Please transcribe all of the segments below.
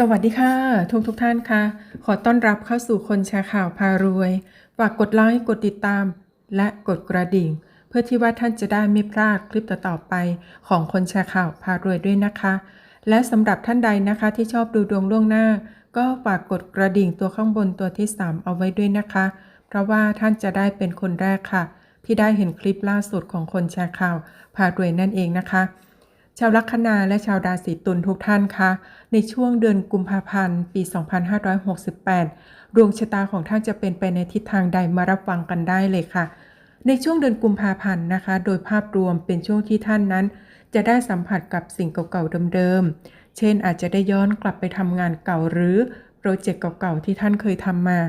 สวัสดีค่ะ ทุกทุกท่านค่ะ ขอต้อนรับเข้าสู่คนแชร์ข่าวพารวย ฝากกดไลค์ กดติดตาม และกดกระดิ่ง เพื่อที่ว่าท่านจะได้ไม่พลาดคลิปต่อๆไปของคนแชร์ข่าวพารวยด้วยนะคะ และสำหรับท่านใดนะคะที่ชอบดูดวงล่วงหน้า ก็ฝากกดกระดิ่งตัวข้างบนตัวที่ 3 เอาไว้ด้วยนะคะ เพราะว่าท่านจะได้เป็นคนแรกค่ะ ที่ได้เห็นคลิปล่าสุดของคนแชร์ข่าวพารวยนั่นเองนะคะ ชาวลัคนาและชาวราศีตุลทุกท่านคะในช่วงเดือนกุมภาพันธ์ ปี 2568 ดวงชะตาของท่านจะเป็นไปในทิศทางใดมารับฟังกันได้เลยค่ะ ในช่วงเดือนกุมภาพันธ์นะคะ โดยภาพรวมเป็นช่วงที่ท่านนั้น จะได้สัมผัสกับสิ่งเก่าๆเดิมๆ เช่น อาจจะได้ย้อนกลับไปทำงานเก่าหรือโปรเจกต์เก่าๆที่ท่านเคยทำมา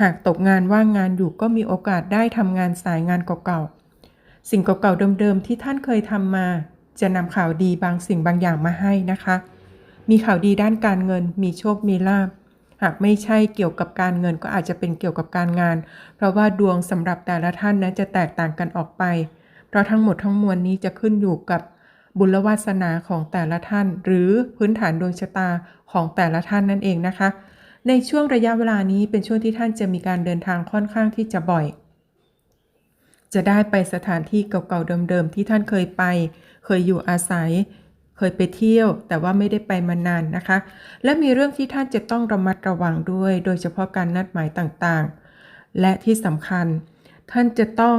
หากตกงานว่างงานอยู่ก็มีโอกาสได้ทำงานสายงานเก่าๆ สิ่งเก่าๆเดิมๆที่ท่านเคยทำมา จะนำข่าวดีบางสิ่งบางอย่างมาให้นะคะ มีข่าวดีด้านการเงิน มีโชค มีลาภหากไม่ใช่เกี่ยวกับการเงินก็อาจจะเป็นเกี่ยวกับการงาน เพราะว่าดวงสำหรับแต่ละท่านนั้นจะแตกต่างกันออกไป เพราะทั้งหมดทั้งมวลนี้จะขึ้นอยู่กับบุญวาสนาของแต่ละท่าน หรือพื้นฐานดวงชะตาของแต่ละท่านนั่นเองนะคะ ในช่วงระยะเวลานี้เป็นช่วงที่ท่านจะมีการเดินทางค่อนข้างที่จะบ่อย จะได้ไปสถานที่เก่าๆเดิมๆที่ท่านเคยไป เคยอยู่อาศัย เคยไปเที่ยว แต่ว่าไม่ได้ไปมานานนะคะ และมีเรื่องที่ท่านจะต้องระมัดระวังด้วย โดยเฉพาะการนัดหมายต่างๆ และที่สำคัญ ท่านจะต้อง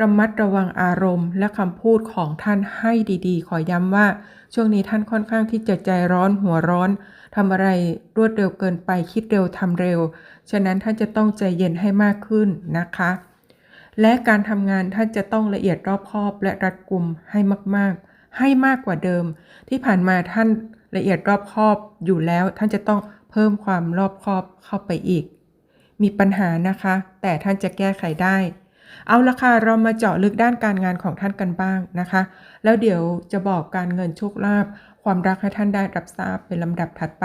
ระมัดระวังอารมณ์ และคำพูดของท่านให้ดีๆ ขอย้ำว่า ช่วงนี้ท่านค่อนข้างที่จะใจร้อนหัวร้อนทำอะไรรวดเร็วเกินไปคิดเร็วทำเร็ว ฉะนั้นท่านจะต้องใจเย็นให้มากขึ้นนะคะ และการทำงานท่านจะต้องละเอียดรอบคอบและรัดกุมให้มาก ๆ ให้มากกว่าเดิม ที่ผ่านมาท่านละเอียดรอบคอบอยู่แล้ว ท่านจะต้องเพิ่มความรอบคอบเข้าไปอีก มีปัญหานะคะ แต่ท่านจะแก้ไขได้ เอาละค่ะเรามาเจาะลึกด้านการงานของท่านกันบ้างนะคะ แล้วเดี๋ยวจะบอกการเงินโชคลาภความรักให้ท่านได้รับทราบเป็นลำดับถัดไป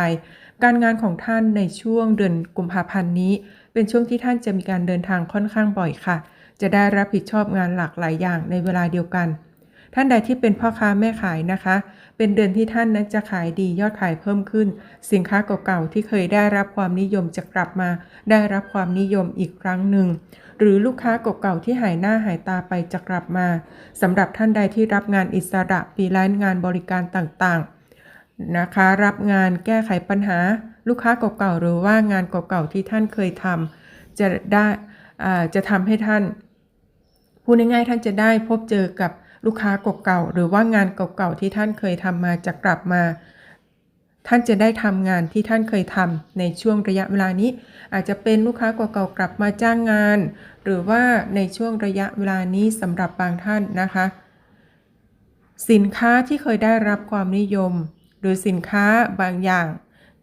การงานของท่านในช่วงเดือนกุมภาพันธ์นี้ เป็นช่วงที่ท่านจะมีการเดินทางค่อนข้างบ่อยค่ะ จะได้รับผิดชอบงานหลากหลายอย่างในเวลาเดียวกัน ท่านใดที่เป็นพ่อค้าแม่ขายนะคะ เป็นเดือนที่ท่านนั้นจะขายดียอดขายเพิ่มขึ้น สินค้าเก่าๆที่เคยได้รับความนิยมจะกลับมา ได้รับความนิยมอีกครั้งหนึ่ง หรือลูกค้าเก่าๆที่หายหน้าหายตาไปจะกลับมาสำหรับท่านใดที่รับงานอิสระปีไลน์งานบริการต่างๆนะคะรับงานแก้ไขปัญหาลูกค้าเก่าๆหรือว่างานเก่าๆที่ท่านเคยทำจะได้อ่าจะทำให้ท่าน พูดง่ายๆท่านจะได้พบเจอกับลูกค้าเก่าๆหรือว่างานเก่าๆที่ท่านเคยทำมาจะกลับมา ท่านจะได้ทำงานที่ท่านเคยทำในช่วงระยะเวลานี้ อาจจะเป็นลูกค้าเก่าๆกลับมาจ้างงาน หรือว่าในช่วงระยะเวลานี้สำหรับบางท่านนะคะ สินค้าที่เคยได้รับความนิยม หรือสินค้าบางอย่าง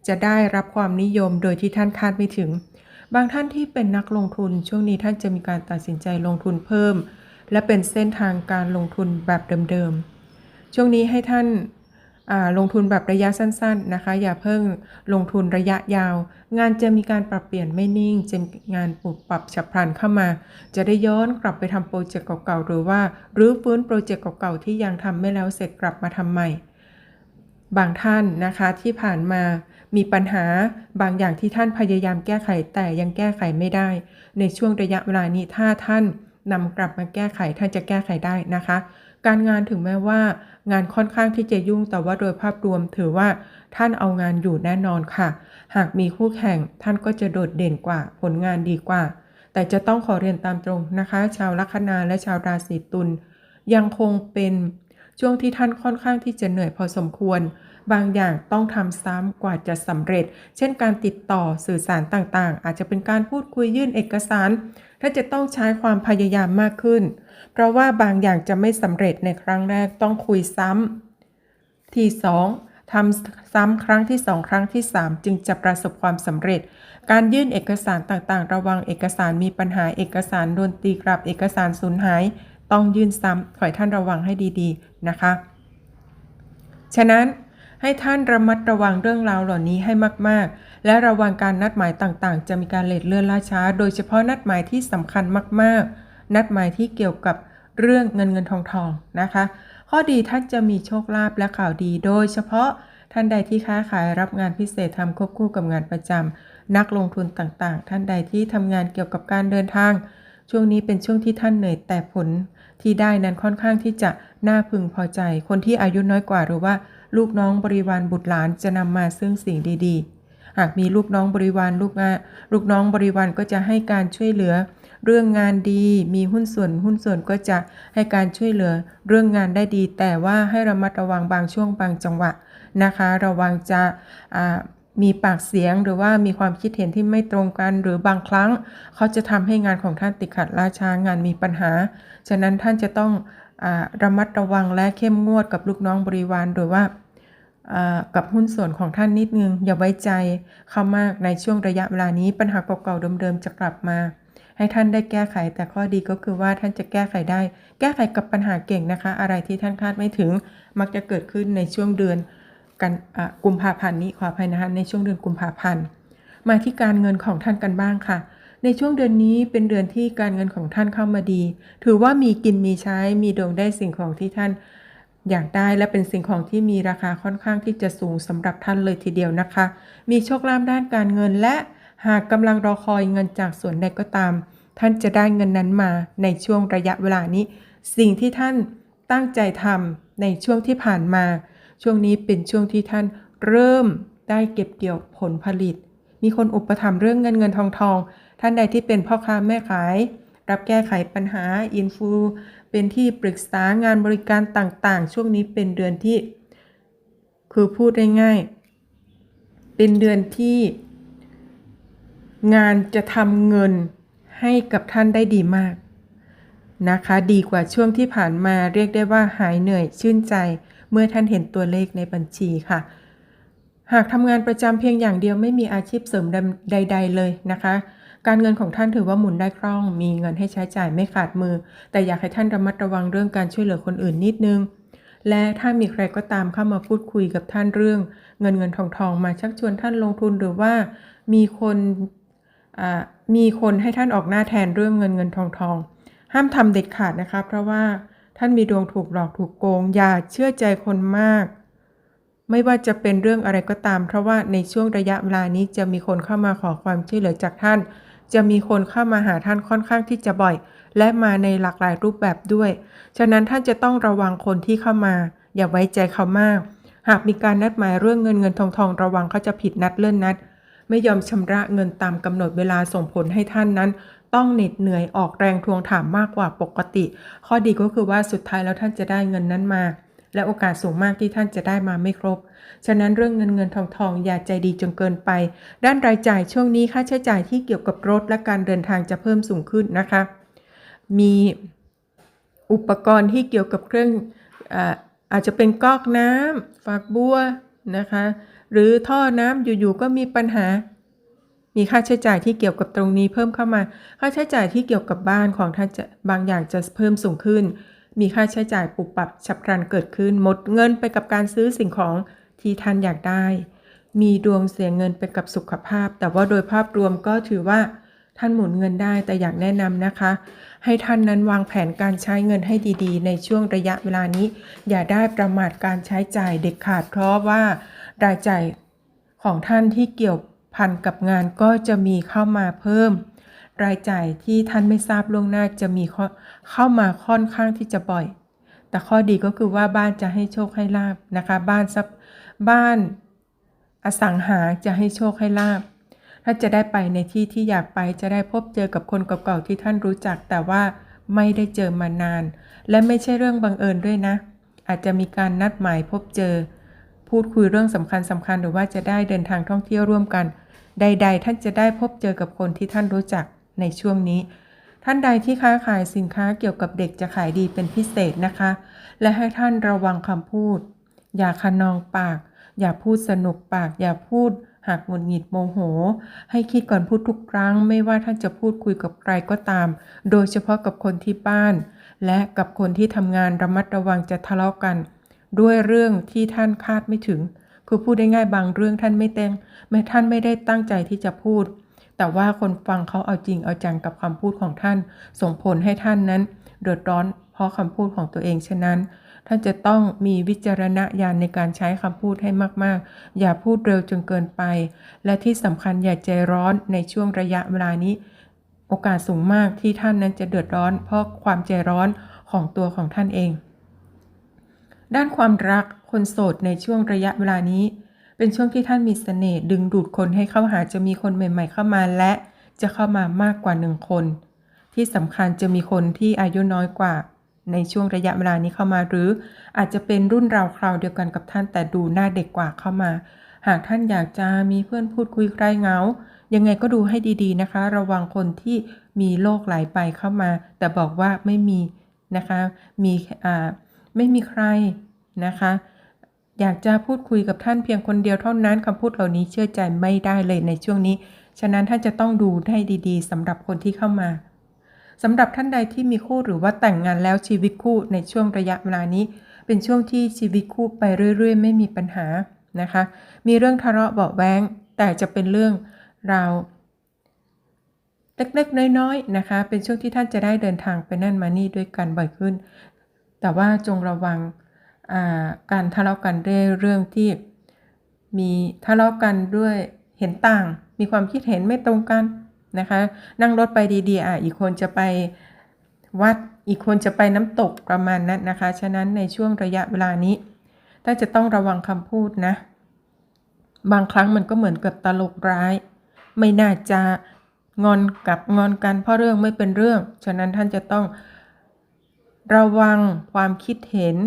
จะได้รับความนิยมโดยที่ท่านคาดไม่ถึง บางท่านที่เป็นนักลงทุนช่วงนี้ท่านจะมีการตัดสินใจลงทุนเพิ่ม และเป็นเส้นทางการลงทุนแบบเดิมๆ ช่วงนี้ให้ท่านาลงทุนแบบระยะสั้นๆนะคะ อย่าเพิ่งลงทุนระยะยาว งานจะมีการปรับเปลี่ยนไม่นิ่ง จะมีงานปรับปรับฉับพลันเข้ามา จะได้ย้อนกลับไปทำโปรเจกต์เก่าๆ หรือว่ารื้อฟื้นโปรเจกต์เก่าๆ ที่ยังทำไม่แล้วเสร็จกลับมาทำใหม่ บางท่านนะคะที่ผ่านมา มีปัญหาบางอย่างที่ท่านพยายามแก้ไขแต่ยังแก้ไขไม่ได้ ในช่วงระยะเวลานี้ถ้าท่านนำกลับมาแก้ไขท่านจะแก้ไขได้นะคะ การงานถึงแม้ว่า งานค่อนข้างที่จะยุ่งแต่ว่าโดยภาพรวมถือว่าท่านเอางานอยู่แน่นอนค่ะ หากมีคู่แข่งท่านก็จะโดดเด่นกว่า ผลงานดีกว่า แต่จะต้องขอเรียนตามตรงนะคะ ชาวลัคนาและชาวราศีตุลยังคงเป็นช่วงที่ท่านค่อนข้างที่จะเหนื่อยพอสมควร บางอย่างต้องทำซ้ำกว่าจะสำเร็จ เช่นการติดต่อสื่อสารต่างๆ อาจจะเป็นการพูดคุยยื่นเอกสาร ถ้าจะต้องใช้ความพยายามมากขึ้น เพราะว่าบางอย่างจะไม่สำเร็จในครั้งแรกต้องคุยซ้ำที่ 2ทำซ้ำครั้งที่ 2 ครั้งที่ 3 จึงจะประสบความสำเร็จ การยื่นเอกสารต่างๆ ระวังเอกสารมีปัญหาเอกสารโดนตีกลับเอกสารสูญหาย ต้องยื่นซ้ำขอให้ท่านระวังให้ดีๆนะคะ ฉะนั้น ให้ท่านระมัดระวังเรื่องราวเหล่านี้ให้มาก ๆ และระวังการนัดหมายต่างๆ จะมีการเลทเลื่อนล่าช้า โดยเฉพาะนัดหมายที่สำคัญมาก ๆ นัดหมายที่เกี่ยวกับเรื่องเงินเงินทองทองนะคะ ข้อดีท่านจะมีโชคลาภและข่าวดี โดยเฉพาะท่านใดที่ค้าขายรับงานพิเศษทำควบคู่กับงานประจำนักลงทุนต่างๆ ท่านใดที่ทำงานเกี่ยวกับการเดินทาง ช่วงนี้เป็นช่วงที่ท่านเหนื่อยแต่ผลที่ได้นั้นค่อนข้างที่จะน่าพึงพอใจ คนที่อายุน้อยกว่าหรือว่า ลูกน้องบริวารบุตรหลานจะนำมาซึ่งสิ่งดีๆ หากมีลูกน้องบริวารลูกงานลูกน้องบริวารก็จะให้การช่วยเหลือ เรื่องงานดี มีหุ้นส่วน หุ้นส่วนก็จะให้การช่วยเหลือ เรื่องงานได้ดี แต่ว่าให้ระมัดระวังบางช่วงบางจังหวะนะคะ ระวังจะมีปากเสียงหรือว่ามีความคิดเห็นที่ไม่ตรงกันหรือบางครั้ง เขาจะทำให้งานของท่านติดขัดล่าช้างานมีปัญหา ฉะนั้นท่านจะต้อง ระมัดระวังและเข้มงวดกับลูกน้องบริวารหรือว่ากับหุ้นส่วนของท่านนิดนึง อย่าไว้ใจเขามากในช่วงระยะเวลานี้ปัญหาเก่าๆเดิมๆจะกลับมา ให้ท่านได้แก้ไข แต่ข้อดีก็คือว่าท่านจะแก้ไขได้ แก้ไขกับปัญหาเก่งนะคะ อะไรที่ท่านคาดไม่ถึงมักจะเกิดขึ้นในช่วงเดือนกันกุมภาพันธ์นี้ขออภัยนะคะในช่วงเดือนกุมภาพันธ์มาที่การเงินของท่านกันบ้างค่ะ ในช่วงเดือนนี้เป็นเดือนที่การเงินของท่านเข้ามาดี ถือว่ามีกินมีใช้มีดวงได้สิ่งของที่ท่านอยากได้และเป็นสิ่งของที่มีราคาค่อนข้างที่จะสูงสำหรับท่านเลยทีเดียวนะคะ มีโชคลาภด้านการเงินและหากกำลังรอคอยเงินจากส่วนใดก็ตาม ท่านจะได้เงินนั้นมาในช่วงระยะเวลานี้ สิ่งที่ท่านตั้งใจทำในช่วงที่ผ่านมา ช่วงนี้เป็นช่วงที่ท่านเริ่มได้เก็บเกี่ยวผลผลิต มีคนอุปถัมภ์เรื่องเงินเงินทองทอง ท่านใดที่เป็นพ่อค้าแม่ขาย รับแก้ไขปัญหาอินฟูเป็นที่ปรึกษางานบริการต่างๆ ช่วงนี้เป็นเดือนที่ คือพูดได้ง่ายเป็นเดือนที่ งานจะทำเงินให้กับท่านได้ดีมากนะคะ ดีกว่าช่วงที่ผ่านมาเรียกได้ว่าหายเหนื่อยชื่นใจ เมื่อท่านเห็นตัวเลขในบัญชีค่ะ หากทำงานประจำเพียงอย่างเดียวไม่มีอาชีพเสริมใด ๆ เลยนะคะ การเงินของท่านถือว่าหมุนได้คล่อง มีเงินให้ใช้จ่ายไม่ขาดมือ แต่อยากให้ท่านระมัดระวังเรื่องการช่วยเหลือคนอื่นนิดนึง และถ้ามีใครก็ตามเข้ามาพูดคุยกับท่านเรื่อง เงินเงินทองทองมาชักชวนท่านลงทุนหรือว่ามีคนมีคนให้ท่านออกหน้าแทนเรื่องเงินเงินทองทอง ห้ามทำเด็ดขาดนะคะ เพราะว่าท่านมีดวงถูกหลอกถูกโกง อย่าเชื่อใจคนมากไม่ว่าจะเป็นเรื่องอะไรก็ตาม เพราะว่าในช่วงระยะเวลานี้จะมีคนเข้ามาขอความช่วยเหลือจากท่าน จะมีคนเข้ามาหาท่านค่อนข้างที่จะบ่อย และมาในหลากหลายรูปแบบด้วย ฉะนั้นท่านจะต้องระวังคนที่เข้ามา อย่าไว้ใจเขามาก หากมีการนัดหมายเรื่องเงินเงินทองทองระวังเขาจะผิดนัดเลื่อนนัด ไม่ยอมชำระเงินตามกำหนดเวลาส่งผลให้ท่านนั้น ต้องเหน็ดเหนื่อยออกแรงทวงถามมากกว่าปกติ ข้อดีก็คือว่าสุดท้ายแล้วท่านจะได้เงินนั้นมา และโอกาสสูงมากที่ท่านจะได้มาไม่ครบ ฉะนั้นเรื่องเงินเงินทองทองอย่าใจดีจนเกินไป ด้านรายจ่ายช่วงนี้ค่าใช้จ่ายที่เกี่ยวกับรถและการเดินทางจะเพิ่มสูงขึ้นนะคะ มีอุปกรณ์ที่เกี่ยวกับเครื่องอาอาจจะเป็นก๊อกน้ำฝากบัวนะคะ หรือท่อน้ำอยู่ๆก็มีปัญหา มีค่าใช้จ่ายที่เกี่ยวกับตรงนี้เพิ่มเข้ามา ค่าใช้จ่ายที่เกี่ยวกับบ้านของท่านจะบางอย่างจะเพิ่มสูงขึ้น มีค่าใช้จ่ายปุบปับฉับพลันเกิดขึ้น หมดเงินไปกับการซื้อสิ่งของที่ท่านอยากได้ มีดวงเสียเงินไปกับสุขภาพ แต่ว่าโดยภาพรวมก็ถือว่าท่านหมุนเงินได้แต่อยากแนะนำนะคะ ให้ท่านนั้นวางแผนการใช้เงินให้ดีๆ ในช่วงระยะเวลานี้ อย่าได้ประมาทการใช้จ่ายเด็ดขาดเพราะว่ารายจ่ายของท่านที่เกี่ยวพันกับงานก็จะมีเข้ามาเพิ่ม รายจ่ายที่ท่านไม่ทราบล่วงหน้าจะมีเข้ามาค่อนข้างที่จะบ่อย แต่ข้อดีก็คือว่าบ้านจะให้โชคให้ลาบนะคะ บ้านซับบ้านอสังหาจะให้โชคให้ลาบถ้าจะได้ไปในที่ที่อยากไปจะได้พบเจอกับคนเก่าๆที่ท่านรู้จัก แต่ว่าไม่ได้เจอมานาน และไม่ใช่เรื่องบังเอิญด้วยนะ อาจจะมีการนัดหมายพบเจอ พูดคุยเรื่องสำคัญสำคัญหรือว่าจะได้เดินทางท่องเที่ยวร่วมกัน ใด ๆ ท่านจะได้พบเจอกับคนที่ท่านรู้จัก ในช่วงนี้ ท่านใดที่ค้าขายสินค้าเกี่ยวกับเด็กจะขายดีเป็นพิเศษนะคะ และให้ท่านระวังคำพูด อย่าขนองปาก อย่าพูดสนุกปาก อย่าพูดหากหงุดหงิดโมโห ให้คิดก่อนพูดทุกครั้ง ไม่ว่าท่านจะพูดคุยกับใครก็ตาม โดยเฉพาะกับคนที่บ้าน และกับคนที่ทำงานระมัดระวังจะทะเลาะกัน ด้วยเรื่องที่ท่านคาดไม่ถึง คือพูดได้ง่ายบางเรื่องท่านไม่เต็งไม่ท่านไม่ได้ตั้งใจที่จะพูด แต่ว่าคนฟังเขาเอาจริงเอาจังกับคำพูดของท่าน ส่งผลให้ท่านนั้น เดือดร้อนเพราะคำพูดของตัวเองฉะนั้น ท่านจะต้องมีวิจารณญาณในการใช้คำพูดให้มาก ๆ อย่าพูดเร็วจนเกินไป และที่สำคัญอย่าใจร้อนในช่วงระยะเวลานี้ โอกาสสูงมากที่ท่านนั้นจะเดือดร้อน เพราะความใจร้อนของตัวของท่านเอง ด้านความรักคนโสดในช่วงระยะเวลานี้ เป็นช่วงที่ท่านมีเสน่ห์ดึงดูดคนให้เข้าหาจะมีคนใหม่ ๆ เข้ามาและจะเข้ามามากกว่าหนึ่งคน ที่สำคัญจะมีคนที่อายุน้อยกว่า ในช่วงระยะเวลานี้เข้ามาหรือ อาจจะเป็นรุ่นราวคราวเดียวกันกับท่านแต่ดูหน้าเด็กกว่าเข้ามา หากท่านอยากจะมีเพื่อนพูดคุยใครเงา ยังไงก็ดูให้ดีๆนะคะ ระวังคนที่มีโรคหลายใบเข้ามา แต่บอกว่าไม่มีนะคะ มีอ่าไม่มีใครนะคะ อยากจะพูดคุยกับท่านเพียงคนเดียวเท่านั้นคำพูดเหล่านี้เชื่อใจไม่ได้เลยในช่วงนี้ ฉะนั้นท่านจะต้องดูให้ดีๆสำหรับคนที่เข้ามาสำหรับท่านใดที่มีคู่หรือว่าแต่งงานแล้วชีวิตคู่ในช่วงระยะเวลานี้ เป็นช่วงที่ชีวิตคู่ไปเรื่อย ๆ ไม่มีปัญหานะคะ มีเรื่องทะเลาะเบาแวงแต่จะเป็นเรื่องราวเล็กๆ น้อยๆนะคะ เป็นช่วงที่ท่านจะได้เดินทางไปนั่นมานี่ด้วยกันบ่อยขึ้น แต่ว่าจงระวัง การทะเลาะกันด้วยเรื่องที่มีทะเลาะกันด้วยเห็นต่าง มีความคิดเห็นไม่ตรงกันนะคะ นั่งรถไปดีๆอะอีกคนจะไปวัดอีกคนจะไปน้ำตกประมาณนั้นนะคะ ฉะนั้นในช่วงระยะเวลานี้ท่าจะต้องระวังคำพูดนะ บางครั้งมันก็เหมือนกับตลกร้าย ไม่น่าจะงอนกับงอนกันเพราะเรื่องไม่เป็นเรื่อง ฉะนั้นท่านจะต้องระวังความคิดเห็น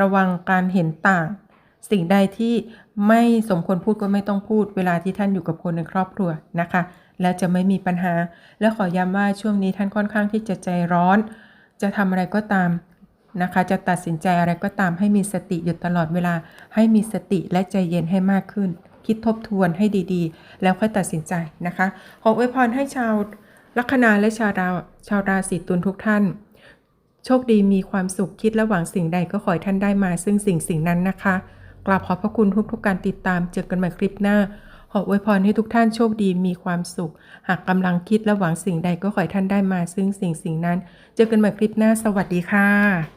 ระวังการเห็นต่าง สิ่งใดที่ไม่สมควรพูดก็ไม่ต้องพูด เวลาที่ท่านอยู่กับคนในครอบครัวนะคะ แล้วจะไม่มีปัญหา และขอย้ำว่าช่วงนี้ท่านค่อนข้างที่จะใจร้อน จะทำอะไรก็ตามนะคะ จะตัดสินใจอะไรก็ตามให้มีสติอยู่ตลอดเวลา ให้มีสติและใจเย็นให้มากขึ้น คิดทบทวนให้ดีๆ แล้วค่อยตัดสินใจนะคะ ขออวยพรให้ชาวลัคนาและชาวราชาวราศีตุลทุกท่าน โชคดีมีความสุขคิดและหวังสิ่งใดก็ขอให้ท่านได้มาซึ่งสิ่งสิ่งนั้นนะคะกราบขอบพระคุณทุกๆกการติดตามเจอกันใหม่คลิปหน้า ขออวยพรให้ทุกท่านโชคดีมีความสุข หากกำลังคิดและหวังสิ่งใดก็ขอให้ท่านได้มาซึ่งสิ่งสิ่งนั้น เจอกันใหม่คลิปหน้า สวัสดีค่ะ